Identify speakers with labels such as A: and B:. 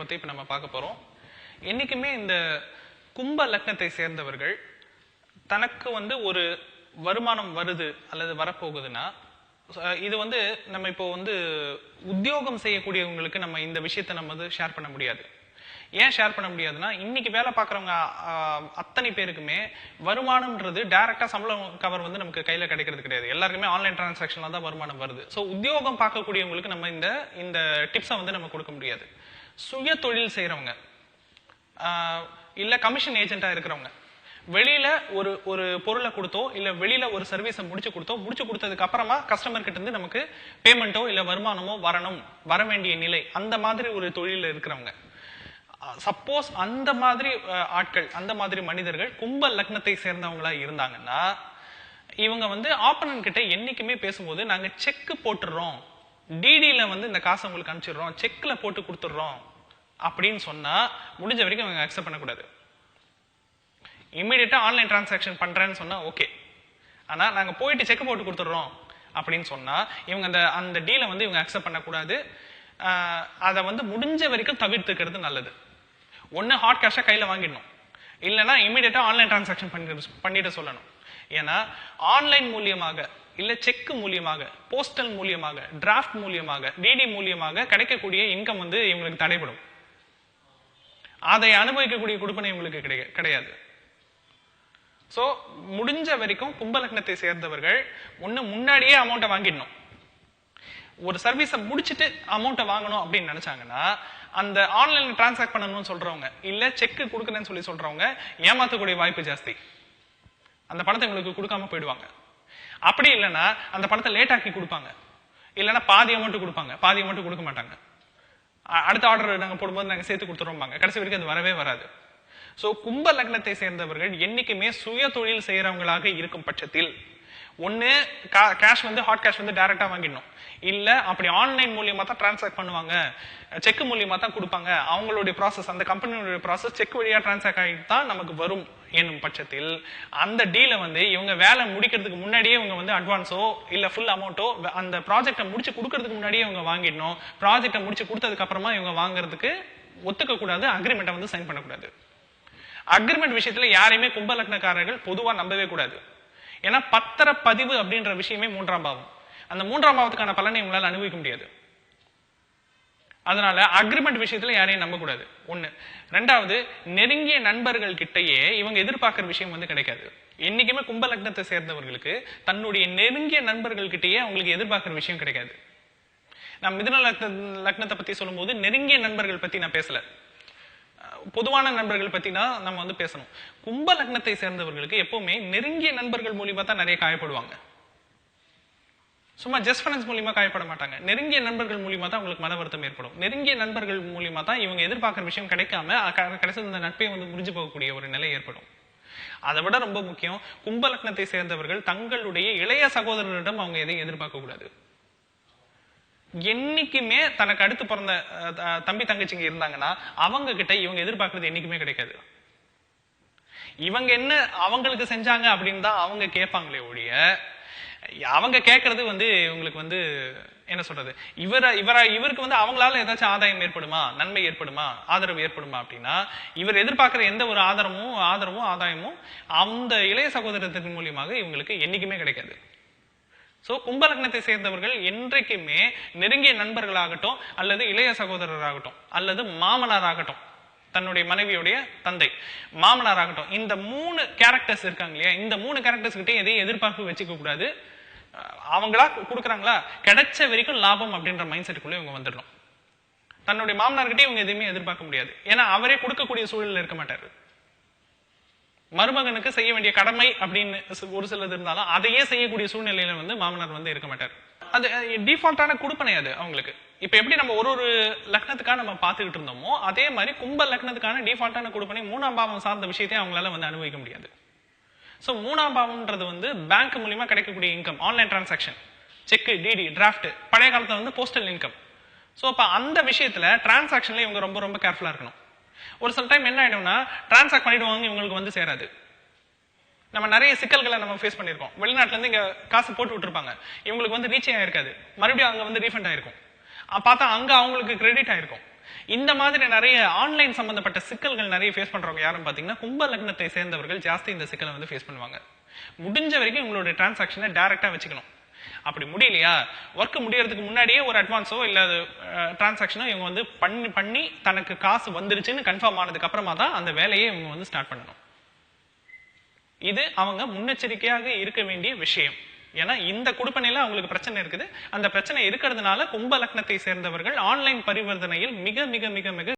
A: பற்றி இப்போ நம்ம பார்க்க போகிறோம் என்றைக்குமே இந்த கும்ப லக்னத்தை சேர்ந்தவர்கள் தனக்கு வந்து ஒரு வருமானம் வருது அல்லது வரப்போகுதுன்னா இது வந்து நம்ம இப்போ வந்து உத்தியோகம் செய்யக்கூடியவங்களுக்கு நம்ம இந்த விஷயத்தை நம்ம வந்து ஷேர் பண்ண முடியாது. ஏன் ஷேர் பண்ண முடியாதுன்னா இன்னைக்கு வேலை பார்க்குறவங்க அத்தனை பேருக்குமே வருமானம்ன்றது டைரக்டா சம்பளம் கவர் வந்து நமக்கு கையில் கிடைக்கிறது கிடையாது. எல்லாருக்குமே ஆன்லைன் டிரான்சாக்ஷனில் தான் வருமானம் வருது. ஸோ உத்தியோகம் பார்க்கக்கூடியவங்களுக்கு நம்ம இந்த இந்த டிப்ஸை வந்து நம்ம கொடுக்க முடியாது. சுய தொழில் செய்கிறவங்க இல்லை கமிஷன் ஏஜென்ட்டா இருக்கிறவங்க. வெளியில ஒரு ஒரு பொருளை கொடுத்தோ இல்ல வெளியில ஒரு சர்வீஸை முடிச்சு கொடுத்தோ முடிச்சு கொடுத்ததுக்கு அப்புறமா கஸ்டமர் கிட்ட இருந்து நமக்கு பேமெண்ட்டோ இல்ல வருமானமோ வரணும் வர வேண்டிய நிலை அந்த மாதிரி ஒரு தொழில இருக்கிறவங்க. சப்போஸ் அந்த மாதிரி ஆட்கள் அந்த மாதிரி மனிதர்கள் கும்ப லக்னத்தை சேர்ந்தவங்களா இருந்தாங்கன்னா இவங்க வந்து ஆப்பனன் கிட்ட என்னைக்குமே பேசும்போது நாங்க செக் போட்டுடுறோம் டிடியில வந்து இந்த காசை உங்களுக்கு அனுப்பிச்சிடுறோம். செக்ல போட்டு கொடுத்துடுறோம். அப்படின்னு சொன்னா முடிஞ்ச வரைக்கும் அவங்க அக்செப்ட் பண்ணக்கூடாது. இமீடியட்டா ஆன்லைன் டிரான்சாக்ஷன் பண்றேன்னு சொன்னா ஓகே ஆனால் நாங்கள் போயிட்டு செக் போட்டு கொடுத்துட்றோம் அப்படின்னு சொன்னால் இவங்க அந்த அந்த டீலை வந்து இவங்க அக்செப்ட் பண்ணக்கூடாது. அதை வந்து முடிஞ்ச வரைக்கும் தவிர்த்துக்கிறது நல்லது. ஒன்று ஹாட் கேஷாக கையில் வாங்கிடணும். இல்லைன்னா இமீடியட்டாக ஆன்லைன் டிரான்சாக்ஷன் பண்ணி பண்ணிட்டு சொல்லணும். ஏன்னா ஆன்லைன் மூலியமாக இல்லை செக் மூலியமாக போஸ்டல் மூலியமாக டிராஃப்ட் மூலியமாக டிடி மூலியமாக கிடைக்கக்கூடிய இன்கம் வந்து இவங்களுக்கு தடைபடும். அதை அனுபவிக்கக்கூடிய கொடுப்பனை உங்களுக்கு கிடை- கிடையாது. சோ முடிஞ்ச வரைக்கும் கும்பலக்னத்தை சேர்ந்தவர்கள் ஒண்ணு முன்னாடியே அமௌண்ட்டை வாங்கிடணும். ஒரு சர்வீஸை முடிச்சிட்டு அமௌண்ட்டை வாங்கணும் அப்படின்னு நினைச்சாங்கன்னா அந்த ஆன்லைன் டிரான்சாக்ட் பண்ணணும்னு சொல்றவங்க இல்ல செக் கொடுக்குறேன்னு சொல்லி சொல்றவங்க ஏமாத்தக்கூடிய வாய்ப்பு ஜாஸ்தி. அந்த பணத்தை உங்களுக்கு கொடுக்காம போயிடுவாங்க. அப்படி இல்லைன்னா அந்த பணத்தை லேட் ஆக்கி கொடுப்பாங்க. இல்லைன்னா பாதி அமௌண்ட் கொடுப்பாங்க. பாதி அமௌண்ட் கொடுக்க மாட்டாங்க. அடுத்த ஆர்டர் நாங்க போடும்போது நாங்க சேர்த்து கொடுத்துருவோம்பாங்க. கடைசி வரைக்கும் அது வரவே வராது. சோ கும்ப லக்னத்தை சேர்ந்தவர்கள் என்னைக்குமே சுய தொழில் செய்யறவங்களாக இருக்கும் பட்சத்தில் ஒன்று கேஷ் வந்து ஹாட் கேஷ் வந்து டேரெக்டாக வாங்கிடணும். இல்லை அப்படி ஆன்லைன் மூலியமாக தான் டிரான்சாக்ட் பண்ணுவாங்க. செக் மூலியமாக தான் கொடுப்பாங்க. அவங்களுடைய ப்ராசஸ் அந்த கம்பெனியோட ப்ராசஸ் செக் வழியாக டிரான்சாக்ட் ஆகிட்டு தான் நமக்கு வரும் என்னும் பட்சத்தில். அந்த டீலை வந்து இவங்க வேலை முடிக்கிறதுக்கு முன்னாடியே இவங்க வந்து அட்வான்ஸோ இல்லை ஃபுல் அமௌண்ட்டோ அந்த ப்ராஜெக்டை முடிச்சு கொடுக்கறதுக்கு முன்னாடியே இவங்க வாங்கிடணும். ப்ராஜெக்டை முடிச்சு கொடுத்ததுக்கு அப்புறமா இவங்க வாங்குறதுக்கு ஒத்துக்கக்கூடாது அக்ரிமெண்ட்டை வந்து சைன் பண்ணக்கூடாது. அக்ரிமெண்ட் விஷயத்தில் யாரையுமே கும்பலக்னக்காரர்கள் பொதுவாக நம்பவே கூடாது. ஏன்னா பத்திர பதிவு அப்படின்ற விஷயமே மூன்றாம் பாவம். அந்த மூன்றாம் பாவத்துக்கான பலனை உங்களால் அனுபவிக்க முடியாது. அதனால அக்ரிமெண்ட் விஷயத்துல யாரையும் நம்பக்கூடாது. ஒண்ணு. ரெண்டாவது நெருங்கிய நண்பர்கள் கிட்டயே இவங்க எதிர்பார்க்கிற விஷயம் வந்து கிடைக்காது. என்னைக்குமே கும்ப லக்னத்தை சேர்ந்தவர்களுக்கு தன்னுடைய நெருங்கிய நண்பர்கள் கிட்டயே அவங்களுக்கு எதிர்பார்க்கிற விஷயம் கிடைக்காது. நான் மிதுன லக்ன லக்னத்தை பத்தி சொல்லும்போது நெருங்கிய நண்பர்கள் பத்தி நான் பேசல. பொதுவான நண்பர்கள் பத்தி தான் நம்ம வந்து பேசணும். கும்ப லக்னத்தை சேர்ந்தவர்களுக்கு எப்பவுமே நெருங்கிய நண்பர்கள் மூலியமா தான் நிறைய காயப்படுவாங்க. சும்மா ஜஸ்ட் ஃபினான்ஸ் மூலியமா காயப்பட மாட்டாங்க. நெருங்கிய நண்பர்கள் மூலியமா தான் உங்களுக்கு மன வருத்தம் ஏற்படும். நெருங்கிய நண்பர்கள் மூலியமா தான் இவங்க எதிர்பார்க்கிற விஷயம் கிடைக்காம கடைசி இந்த நட்பே வந்து முடிஞ்சு போகக்கூடிய ஒரு நிலை ஏற்படும். அதை விட ரொம்ப முக்கியம் கும்ப லக்னத்தை சேர்ந்தவர்கள் தங்களுடைய இளைய சகோதரரிடம் அவங்க எதையும் எதிர்பார்க்க கூடாது என்னைக்குமே தனக்கு அடுத்து பிறந்த த- தம்பி தங்கச்சிங்க இருந்தாங்கன்னா அவங்க கிட்ட இவங்க எதிர்பார்க்கறது என்னைக்குமே கிடைக்காது. இவங்க என்ன அவங்களுக்கு செஞ்சாங்க அப்படின்னு தான் அவங்க கேட்பாங்களே ஒழிய அவங்க கேட்கறது வந்து இவங்களுக்கு வந்து என்ன சொல்றது இவர இவர இவருக்கு வந்து அவங்களால ஏதாச்சும் ஆதாயம் ஏற்படுமா நன்மை ஏற்படுமா ஆதரவு ஏற்படுமா அப்படின்னா இவர் எதிர்பார்க்குற எந்த ஒரு ஆதரமும் ஆதரவும் ஆதாயமும் அந்த இளைய சகோதரத்தின் மூலியமாக இவங்களுக்கு என்னைக்குமே கிடைக்காது. ஸோ கும்பலக்னத்தை சேர்ந்தவர்கள் என்றைக்குமே நெருங்கிய நண்பர்களாகட்டும் அல்லது இளைய சகோதரராகட்டும் அல்லது மாமனாராகட்டும் தன்னுடைய மனைவியுடைய தந்தை மாமனாராகட்டும் இந்த மூணு கேரக்டர்ஸ் இருக்காங்க இல்லையா? இந்த மூணு கேரக்டர்ஸ் கிட்டே எதையும் எதிர்பார்ப்பு வச்சுக்க கூடாது. அவங்களா கொடுக்குறாங்களா? கிடைச்ச வரைக்கும் லாபம் அப்படின்ற மைண்ட் செட்டுக்குள்ள இவங்க வந்துடணும். தன்னுடைய மாமனார்கிட்டே இவங்க எதுவுமே எதிர்பார்க்க முடியாது. ஏன்னா அவரே கொடுக்கக்கூடிய சூழலில் இருக்க மாட்டாரு. மருமகனுக்கு செய்ய வேண்டிய கடமை அப்படின்னு ஒரு சிலது இருந்தாலும் அதையே செய்யக்கூடிய சூழ்நிலையில வந்து மாமனார் வந்து இருக்க மாட்டார். அது டிஃபால்ட்டான கொடுப்பனை அது அவங்களுக்கு. இப்ப எப்படி நம்ம ஒரு ஒரு லக்னத்துக்காக நம்ம பார்த்துக்கிட்டு இருந்தோமோ அதே மாதிரி கும்ப லக்னத்துக்கான டிஃபால்ட்டான கொடுப்பனை மூணாம் பாவம் சார்ந்த விஷயத்தையும் அவங்களால வந்து அனுபவிக்க முடியாது. ஸோ மூணாம் பாவம்ன்றது வந்து பேங்க் மூலியமா கிடைக்கக்கூடிய income online transaction cheque DD draft பழைய காலத்தில் வந்து போஸ்டல் இன்கம் ஸோ அப்போ அந்த விஷயத்துல டிரான்சாக்ஷன்ல இவங்க ரொம்ப ரொம்ப கேர்ஃபுல்லாக இருக்கணும். ஒரு சில டைம் என்ன ஆயிடும்னா டிரான்சாக்ட் பண்ணிடுவாங்க இவங்களுக்கு வந்து சேராது. நம்ம நிறைய சிக்கல்களை நம்ம ஃபேஸ் பண்ணியிருக்கோம். வெளிநாட்டுல இருந்து இங்க காசு போட்டு விட்டுருப்பாங்க. இவங்களுக்கு வந்து ரீச் ஆயிருக்காது. மறுபடியும் அங்க வந்து ரீஃபண்ட் ஆயிருக்கும். பார்த்தா அங்க அவங்களுக்கு கிரெடிட் ஆயிருக்கும். இந்த மாதிரி நிறைய ஆன்லைன் சம்பந்தப்பட்ட சிக்கல்கள் நிறைய ஃபேஸ் பண்றவங்க யாரும் பாத்தீங்கன்னா கும்ப லக்னத்தை சேர்ந்தவர்கள் ஜாஸ்தி இந்த சிக்கலை வந்து ஃபேஸ் பண்ணுவாங்க. முடிஞ்ச வரைக்கும் உங்களுடைய டிரான்சாக்ஷனை டைரக்டா வச்சுக்கணும். அப்படி முடியலையா? ஒர்க் முடியறதுக்கு முன்னாடியே ஒரு அட்வான்ஸோ இல்ல டிரான்சாக்ஷனோ இவங்க வந்து பண்ணி பண்ணி தனக்கு காசு வந்துருச்சுன்னு கன்ஃபார்ம் ஆனதுக்கு அப்புறமா தான் அந்த வேலையை இவங்க வந்து ஸ்டார்ட் பண்ணணும். இது அவங்க முன்னெச்சரிக்கையாக இருக்க வேண்டிய விஷயம். ஏன்னா இந்த குடுப்பனையில அவங்களுக்கு பிரச்சனை இருக்குது. அந்த பிரச்சனை இருக்கிறதுனால கும்ப லக்னத்தை சேர்ந்தவர்கள் ஆன்லைன் பரிவர்த்தனையில் மிக மிக மிக மிக